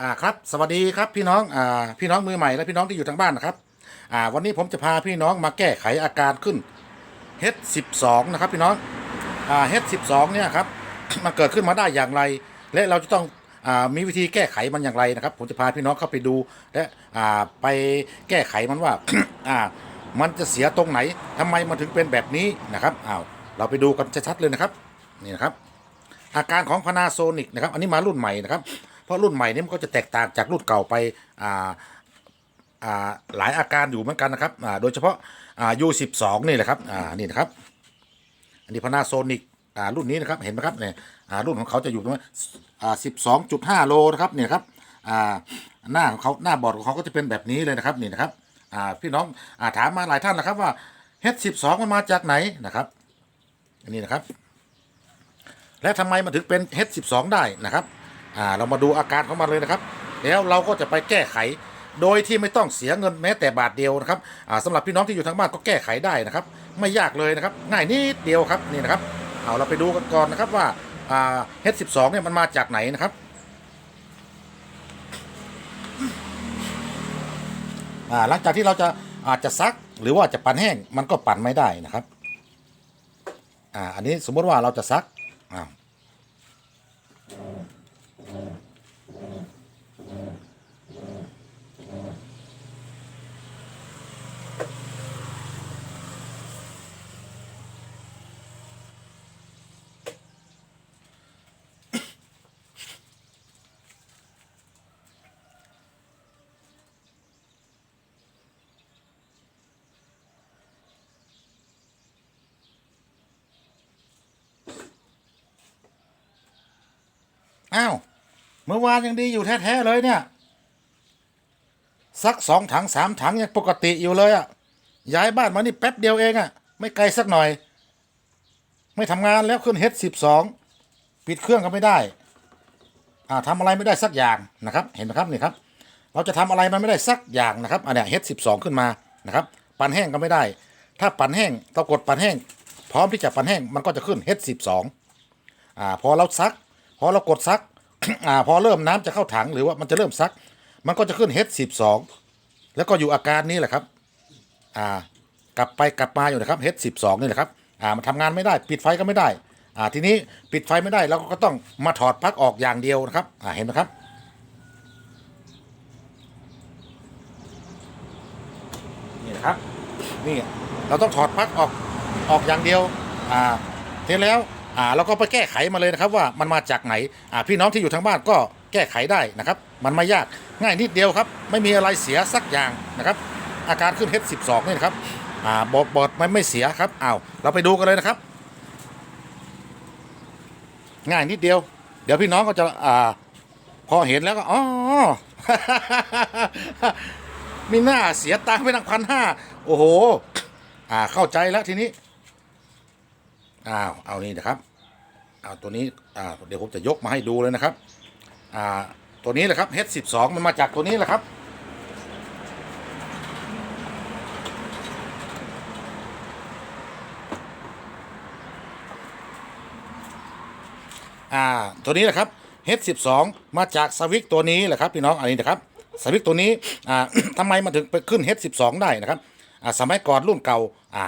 อ่าครับสวัสดีครับพี่น้องอ่าพี่น้องมือใหม่และพี่น้องที่อยู่ทางบ้านนะครับอ่าวันนี้ผมจะพาพี่น้องมาแก้ไขอาการขึ้น H12 นะครับพี่น้องอ่า H12 เนี่ยครับ มันเกิดขึ้นมาได้อย่างไร และเราจะต้องอ่ามีวิธีแก้ไขมันอย่างไรนะครับ ผมจะพาพี่น้องเข้าไปดูและอ่าไปแก้ไขมันว่าอ่ามันจะเสียตรงไหนทำไมมันถึงเป็นแบบนี้นะครับอ้าวเราไปดูกันชัดๆเลยนะครับนี่นะครับอาการของพานาโซนิกนะครับอันนี้มารุ่นใหม่นะครับ เพราะรุ่นใหม่นี้มันก็จะแตกต่างจากรุ่นเก่าไปอ่าอ่าหลายอาการอยู่เหมือนกันนะครับอ่าโดยเฉพาะอ่า U12 นี่แหละครับอ่านี่นะครับ อันนี้พนาโซนิกอ่ารุ่นนี้นะครับเห็นไหมครับเนี่ยอ่ารุ่นของเขาจะอยู่ตรงนี้อ่าสิบสองจุดห้าโลนะครับเนี่ยครับอ่าหน้าของเขาหน้าบอร์ดของเขาก็จะเป็นแบบนี้เลยนะครับนี่นะครับอ่าพี่น้องอ่าถามมาหลายท่านนะครับว่า H12 มันมาจากไหนนะครับอันนี้นะครับ และทำไมมันถึงเป็น H12 ได้นะครับ อ่าเรามาดูอาการของมันเลยนะครับ แล้วเราก็จะไปแก้ไข โดยที่ไม่ต้องเสียเงินแม้แต่บาทเดียวนะครับอ่าสำหรับพี่น้องที่อยู่ทางบ้านก็แก้ไขได้นะครับ ไม่ยากเลยนะครับ ง่ายนิดเดียวครับนี่นะครับเอาเราไปดูกันก่อนนะครับว่าอ่า H12 เนี่ยมันมาจากไหนนะครับอ่าหลังจากที่เราจะอาจจะซักหรือว่าจะปั่นแห้งมันก็ปั่นไม่ได้นะครับอ่าอันนี้สมมติว่าเราจะซักอ้าว อ้าว เมื่อวานยังดีอยู่แท้ๆเลยเนี่ยสักสองถังสามถังยังปกติอยู่เลยอะย้ายบ้านมานี่แป๊บเดียวเองอะไม่ไกลสักหน่อย ไม่ทำงานแล้วขึ้นเฮดสิบสองปิดเครื่องก็ไม่ได้อ่าทำอะไรไม่ได้สักอย่างนะครับ เห็นไหมครับนี่ครับ เราจะทำอะไรมันไม่ได้สักอย่างนะครับอันเนี้ยเฮดสิบสองขึ้นมานะครับ ปั่นแห้งก็ไม่ได้ ถ้าปั่นแห้งเรากดปั่นแห้ง พร้อมที่จะปั่นแห้งมันก็จะขึ้นเฮดสิบสองอ่าพอเราซัก พอเรากดซัก อ่าพอเริ่มน้ำจะเข้าถังหรือว่ามันจะเริ่มซัก มันก็จะขึ้น H12 แล้วก็อยู่อาการนี้แหละครับ อ่ากลับไปกลับมาอยู่นะครับ H12 นี่แหละครับอ่ามันทำงานไม่ได้ ปิดไฟก็ไม่ได้อ่าทีนี้ปิดไฟไม่ได้เราก็ต้องมาถอดปลั๊กออกอย่างเดียวนะครับอ่าเห็นไหมครับนี่นะครับนี่เราต้องถอดปลั๊กออกออกอย่างเดียวอ่าทีนี้แล้ว อ่าเราก็ไปแก้ไขมาเลยนะครับว่ามันมาจากไหนอ่าพี่น้องที่อยู่ทางบ้านก็แก้ไขได้นะครับ มันไม่ยากง่ายนิดเดียวครับ ไม่มีอะไรเสียสักอย่างนะครับ อาการขึ้น H12 นี่นะครับอ่าบอดบอดไม่ไม่เสียครับอ้าวเราไปดูกันเลยนะครับ ง่ายนิดเดียว เดี๋ยวพี่น้องก็จะอ่าพอเห็นแล้วก็อ๋อมีหน้าเสียตังค์ไปตั้งพันห้าโอ้โห อ่าเข้าใจแล้วทีนี้ อ้าวเอานี่นะครับเอาตัวนี้อ่าเดี๋ยวผมจะยกมาให้ดูเลยนะครับอ่าตัวนี้แหละครับ H12 มันมาจากตัวนี้แหละครับอ่าตัวนี้แหละครับ H12 มาจากสวิกตัวนี้แหละครับพี่น้องอันนี้นะครับสวิกตัวนี้อ่าทำไมมันถึงไปขึ้น H12 ได้นะครับอ่าสมัยก่อนรุ่นเก่าอ่า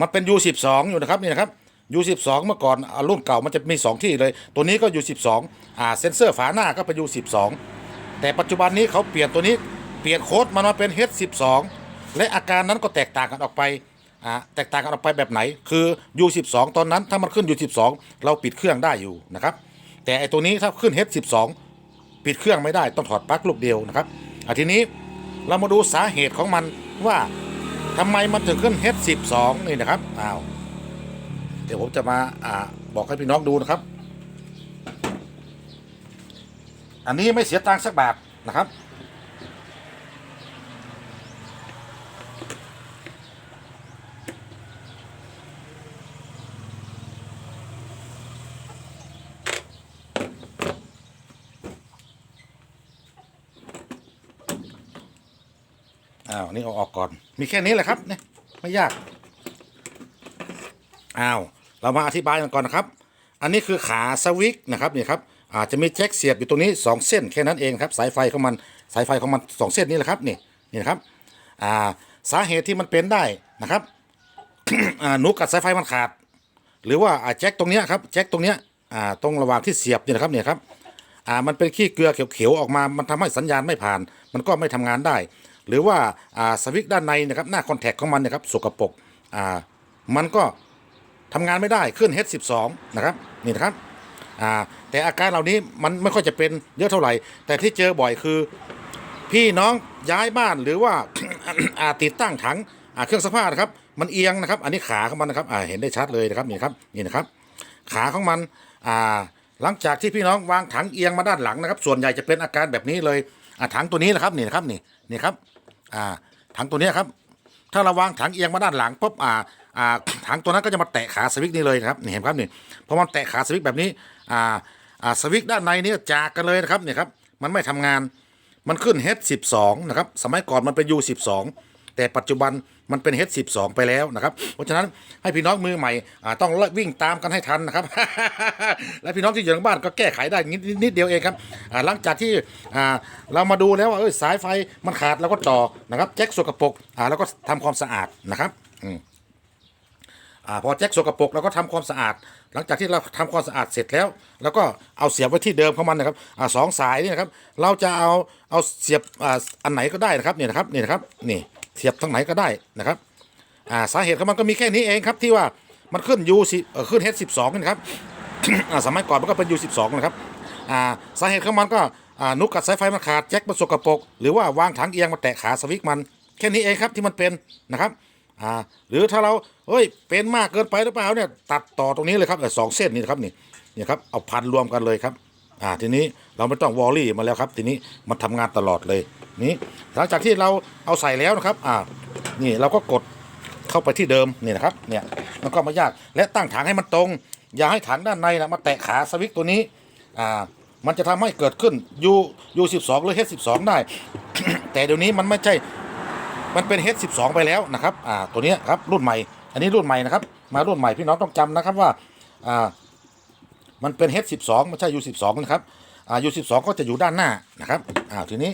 มันเป็น U12 อยู่นะครับนี่นะครับ U12 เมื่อก่อนอ่ารุ่นเก่ามันจะมี 2 ที่เลย ตัวนี้ก็ U12 อ่าเซนเซอร์ฝาหน้าก็เป็น U12 แต่ปัจจุบันนี้เขาเปลี่ยนตัวนี้เปลี่ยนโค้ดมันมาเป็น H12 และอาการนั้นก็แตกต่างกันออกไปอ่าแตกต่างกันออกไปแบบไหน คือ U12 ตอนนั้นถ้ามันขึ้น U12 เราปิดเครื่องได้อยู่นะครับ แต่ไอตัวนี้ถ้าขึ้น H12 ปิดเครื่องไม่ได้ต้องถอดปลั๊กลูกเดียวนะครับอะทีนี้เรามาดูสาเหตุของมันว่าทำไมมันถึงขึ้น H12 นี่นะครับอ้าว เดี๋ยวผมจะมาอ่าบอกให้พี่น้องดูนะครับ อันนี้ไม่เสียตังค์สักบาทนะครับ อ้าว นี่เอาออกก่อน มีแค่นี้แหละครับเนี่ยไม่ยาก อ้าว เรามาอธิบายกันก่อนนะครับ อันนี้คือขาสวิกนะครับนี่ครับอาจจะมีแจ็คเสียบอยู่ตรงนี้ 2 เส้นแค่นั้นเองครับสายไฟของมันสายไฟของมัน 2 เส้นนี่แหละครับนี่นี่นะครับอ่าสาเหตุที่มันเป็นได้นะครับอ่าหนูกัดสายไฟมันขาด หรือว่าแจ็คตรงเนี้ยครับแจ็คตรงเนี้ยอ่าตรงระหว่างที่เสียบนี่นะครับเนี่ยครับอ่ามันเป็นขี้เกลือเขียวๆออกมา มันทำให้สัญญาณไม่ผ่าน มันก็ไม่ทำงานได้ หรือว่าอ่าสวิตช์ด้านในนะครับหน้าคอนแทคของมันนะครับสกปรกอ่ามันก็ ทำงานไม่ได้ขึ้น H12 นะครับนี่นะครับอ่าแต่อาการเหล่านี้มันไม่ค่อยจะเป็นเยอะเท่าไหร่ แต่ที่เจอบ่อยคือ พี่น้องย้ายบ้านหรือว่าอาติดตั้งถังเครื่องซักผ้านะครับ มันเอียงนะครับ อันนี้ขาของมันนะครับเห็นได้ชัดเลยนะครับนี่ครับนี่นะครับ ขาของมันหลังจากที่พี่น้องวางถังเอียงมาด้านหลังนะครับ ส่วนใหญ่จะเป็นอาการแบบนี้เลยถังตัวนี้นะครับนี่นะครับนี่นี่ครับถังตัวนี้ครับ ถ้าเราวางถังเอียงมาด้านหลังปุ๊บ อ่าอ่าถังตัวนั้นก็จะมาแตะขาสวิตช์นี่เลยครับนี่เห็นครับนี่พอมันแตะขาสวิตช์แบบนี้อ่าอ่าสวิตช์ด้านในนี่จากกันเลยนะครับเนี่ยครับมันไม่ทำงานมันขึ้น H12 นะครับสมัยก่อนมันเป็น U12 แต่ปัจจุบันมันเป็น H12 ไปแล้วนะครับ เพราะฉะนั้นให้พี่น้องมือใหม่ต้องวิ่งตามกันให้ทันนะครับ และพี่น้องที่อยู่ทางบ้านก็แก้ไขได้นิดนดเดียวเองครับหลังจากที่เรามาดูแล้วว่าสายไฟมันขาดแล้วก็ต่อนะครับแจ็คสกปรกอ่าก็ทำความสะอาดนะครับ อ่าพอแจ็คสกปรกเราก็ทำความสะอาด หลังจากที่เราทำความสะอาดเสร็จแล้ว แล้วก็เอาเสียบไว้ที่เดิมของมันนะครับอ่าสองสายนี่นะครับ เราจะเอาเอาเสียบอ่าอันไหนก็ได้นะครับเนี่ยนะครับนี่นะครับนี่เสียบทั้งไหนก็ได้นะครับอ่าสาเหตุของมันก็มีแค่นี้เองครับที่ว่ามันขึ้น U สิขึ้น H12 นี่นะครับสมัยก่อนมันก็เป็น U12 นะครับอ่าสาเหตุของมันก็อ่านุกกัดสายไฟมันขาดแจ็คมันสกปรกหรือว่าวางถังเอียงมาแตะขาสวิตช์มันแค่นี้เองครับที่มันเป็นนะครับ อ่าหรือถ้าเราเฮ้ยเป็นมากเกินไปหรือเปล่าเนี่ยตัดต่อตรงนี้เลยครับสองเส้นนี่ครับนี่นี่ครับเอาพันรวมกันเลยครับอ่าทีนี้เราไม่ต้องวอลลี่มาแล้วครับ ทีนี้มันทำงานตลอดเลยนี่หลังจากที่เราเอาใส่แล้วนะครับอ่านี่เราก็กดเข้าไปที่เดิมนี่นะครับเนี่ยมันก็ไม่ยากและตั้งถังให้มันตรง อย่าให้ถังด้านในนะมาแตะขาสวิตตัวนี้อ่ามันจะทำให้เกิดขึ้น U U 1 2หรือ H 1 2ได้ แต่เดี๋ยวนี้มันไม่ใช่ มันเป็น H 1 2 ไปแล้วนะครับอ่าตัวนี้ครับรุ่นใหม่ อันนี้รุ่นใหม่นะครับ มารุ่นใหม่พี่น้องต้องจำนะครับว่าอ่ามันเป็น H 1 2 ไม่ใช่ U 1 2 นะครับอ่า U 1 2 ก็จะอยู่ด้านหน้านะครับอ่าทีนี้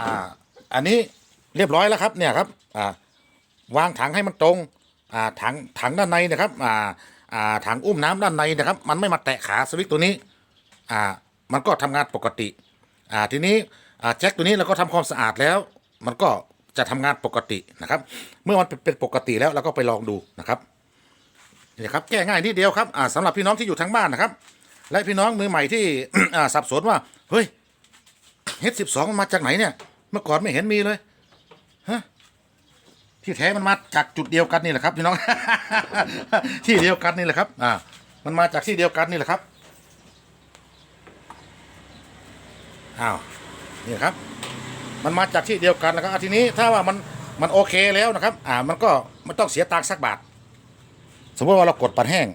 อ่าอันนี้เรียบร้อยแล้วครับเนี่ยครับอ่าวางถังให้มันตรงอ่าถังถังด้านในนะครับอ่าอ่าถังอุ้มน้ำด้านในนะครับ มันไม่มาแตะขาสวิตตัวนี้อ่ามันก็ทำงานปกติอ่าทีนี้อ่าแจ็คตัวนี้เราก็ทำความสะอาดแล้ว มันก็ จะทำงานปกตินะครับ เมื่อมันเป็นปกติแล้วเราก็ไปลองดูนะครับนี่ครับแก้ง่ายนิดเดียวครับอ่าสำหรับพี่น้องที่อยู่ทางบ้านนะครับ และพี่น้องมือใหม่ที่อ่าสับสนว่าเฮ้ย H12 มันมาจากไหนเนี่ย เมื่อก่อนไม่เห็นมีเลยฮะที่แท้มันมาจากจุดเดียวกันนี่แหละครับพี่น้อง ที่เดียวกันนี่แหละครับ อ่า มันมาจากที่เดียวกันนี่แหละครับอ้าวนี่ครับ มันมาจากที่เดียวกันนะครับทีนี้ถ้าว่ามันมันโอเคแล้วนะครับ อ่ามันก็ไม่ต้องเสียตังค์สักบาท สมมติว่าเรากดปัดแห้ง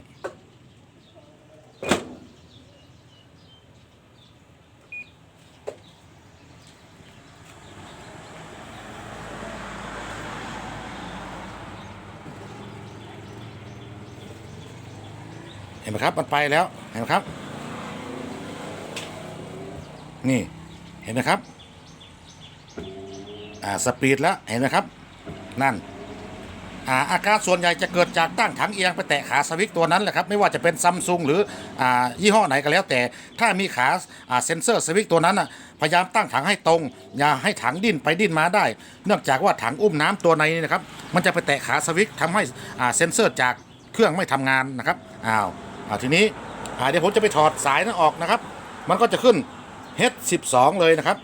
เห็นไหมครับ มันไปแล้ว เห็นไหมครับ นี่ เห็นไหมครับ อ่าสปีดแล้วเห็นไหมครับ นั่นอ่าอาการส่วนใหญ่จะเกิดจากตั้งถังเอียงไปแตะขาสวิตตัวนั้นแหละครับไม่ว่าจะเป็นซัมซุงหรืออ่ายี่ห้อไหนก็แล้วแต่ถ้ามีขาอ่าเซ็นเซอร์สวิตตัวนั้นอะพยายามตั้งถังให้ตรง อย่าให้ถังดิ้นไปดิ้นมาได้ เนื่องจากว่าถังอุ้มน้ำตัวในนี่นะครับ มันจะไปแตะขาสวิตช์ทำให้อ่าเซ็นเซอร์จากเครื่องไม่ทำงานนะครับอ้าวอ่าทีนี้อ่าเดี๋ยวผมจะไปถอดสายนั้นออกนะครับ มันก็จะขึ้น H12 เลยนะครับ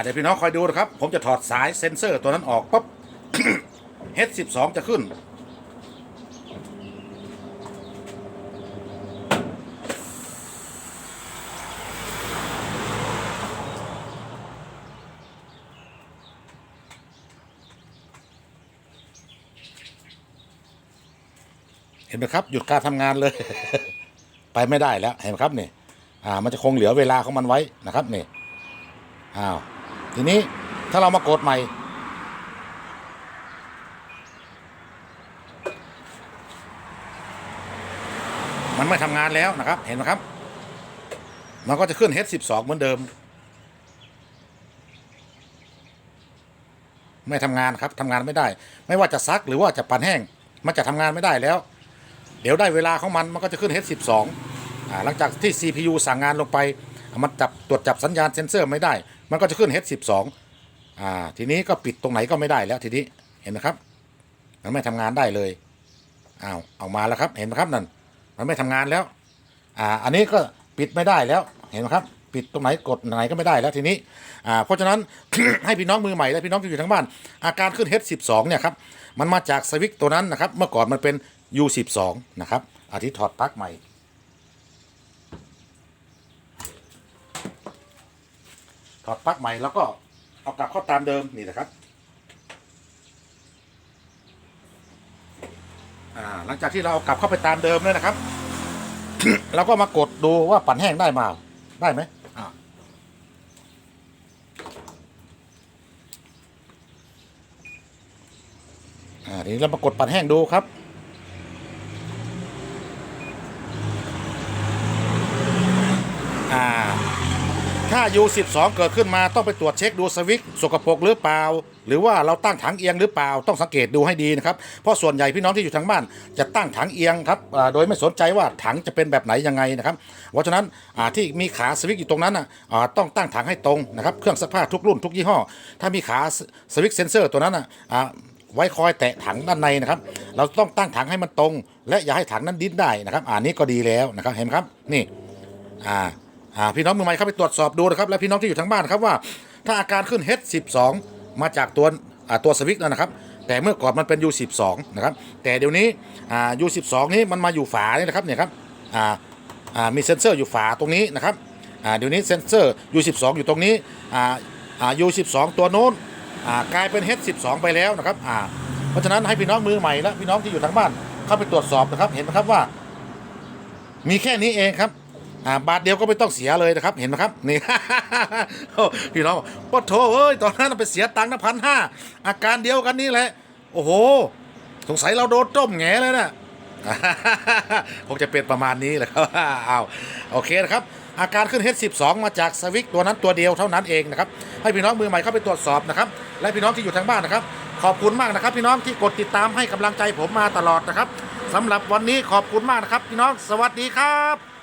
เดี๋ยวพี่น้องคอยดูนะครับ ผมจะถอดสายเซ็นเซอร์ตัวนั้นออกปุ๊บ H12 จะขึ้น เห็นไหมครับ หยุดการทำงานเลย ไปไม่ได้แล้ว เห็นไหมครับนี่ อ่า มันจะคงเหลือเวลาของมันไว้นะครับนี่ อ้าว ทีนี้ถ้าเรามากดใหม่ มันไม่ทำงานแล้วนะครับ เห็นไหมครับ มันก็จะขึ้น H12 เหมือนเดิม ไม่ทำงานครับทำงานไม่ได้ ไม่ว่าจะซักหรือว่าจะปั่นแห้ง มันจะทำงานไม่ได้แล้ว เดี๋ยวได้เวลาของมันมันก็จะขึ้น H12 หลังจากที่ CPU สั่งงานลงไป มันจับตรวจจับสัญญาณเซ็นเซอร์ไม่ได้ มันก็จะขึ้น H12 อ่า ทีนี้ก็ปิดตรงไหนก็ไม่ได้แล้วทีนี้เห็นไหมครับ มันไม่ทำงานได้เลยอ้าวออกมาแล้วครับ เห็นไหมครับนั่นมันไม่ทำงานแล้ว อ่า อันนี้ก็ปิดไม่ได้แล้วเห็นไหมครับ ปิดตรงไหนกดไหนก็ไม่ได้แล้วทีนี้อ่าเพราะฉะนั้นให้พี่น้องมือใหม่และพี่น้องที่อยู่ทั้งบ้าน อาการขึ้น H12 เนี่ยครับมันมาจากสวิตตัวนั้นนะครับ เมื่อก่อนมันเป็น U12 นะครับอาทิตย์ถอดปลั๊กใหม่ ถอดปลั๊กใหม่แล้วก็เอากลับเข้าตามเดิมนี่นะครับหลังจากที่เราเอากลับเข้าไปตามเดิมเลยนะครับเราก็มากดดูว่าปั่นแห้งได้มาได้ไหมอ่าอ่าทีนี้เรามากดปั่นแห้งดูครับ อ่า ถ้า U12 เกิดขึ้นมาต้องไปตรวจเช็คดูสวิตช์สกปรกหรือเปล่า หรือว่าเราตั้งถังเอียงหรือเปล่าต้องสังเกตดูให้ดีนะครับเพราะส่วนใหญ่พี่น้องที่อยู่ทางบ้าน จะตั้งถังเอียงครับโดยไม่สนใจว่าถังจะเป็นแบบไหนยังไงนะครับเพราะฉะนั้นที่มีขาสวิตช์อยู่ตรงนั้นต้องตั้งถังให้ตรงนะครับเครื่องซักผ้าทุกรุ่นทุกยี่ห้อ ถ้ามีขาสวิตช์เซนเซอร์ตัวนั้นไว้คอยแตะถังด้านในนะครับ เราต้องตั้งถังให้มันตรง และอย่าให้ถังนั้นดิ้นได้นะครับ อ่านี้ก็ดีแล้วนะครับ เห็นไหมครับ นี่ อ่า อ่าพี่น้องมือใหม่เข้าไปตรวจสอบดูนะครับ และพี่น้องที่อยู่ทางบ้านครับว่า ถ้าอาการขึ้น H12 มาจากตัวตัวสวิตช์นะครับ แต่เมื่อก่อนมันเป็น U12 นะครับ แต่เดี๋ยวนี้ U12 นี้มันมาอยู่ฝานี่นะครับเนี่ยครับมีเซ็นเซอร์อยู่ฝาตรงนี้นะครับเดี๋ยวนี้เซ็นเซอร์ U12 อยู่ตรงนี้ U12 ตัวโน้นกลายเป็น H12 ไปแล้วนะครับเพราะฉะนั้นให้พี่น้องมือใหม่และพี่น้องที่อยู่ทางบ้านเข้าไปตรวจสอบนะครับ เห็นไหมครับว่า มีแค่นี้เองครับ อ่าบาทเดียวก็ไม่ต้องเสียเลยนะครับเห็นไหมครับนี่ พี่น้องปะโถเอ้ยตอนนั้นไปเสียตังค์นะพันห้าอาการเดียวกันนี่แหละ โอ้โห สงสัยเราโดนต้มแงเลยนะคงจะเป็นประมาณนี้แหละครับอ้าวโอเคนะครับอาการขึ้น H12 มาจากสวิกตัวนั้นตัวเดียวเท่านั้นเองนะครับให้พี่น้องมือใหม่เข้าไปตรวจสอบนะครับและพี่น้องที่อยู่ทางบ้านนะครับ ขอบคุณมากนะครับ พี่น้องที่กดติดตามให้กำลังใจผมมาตลอดนะครับสำหรับวันนี้ขอบคุณมากนะครับ พี่น้องสวัสดีครับ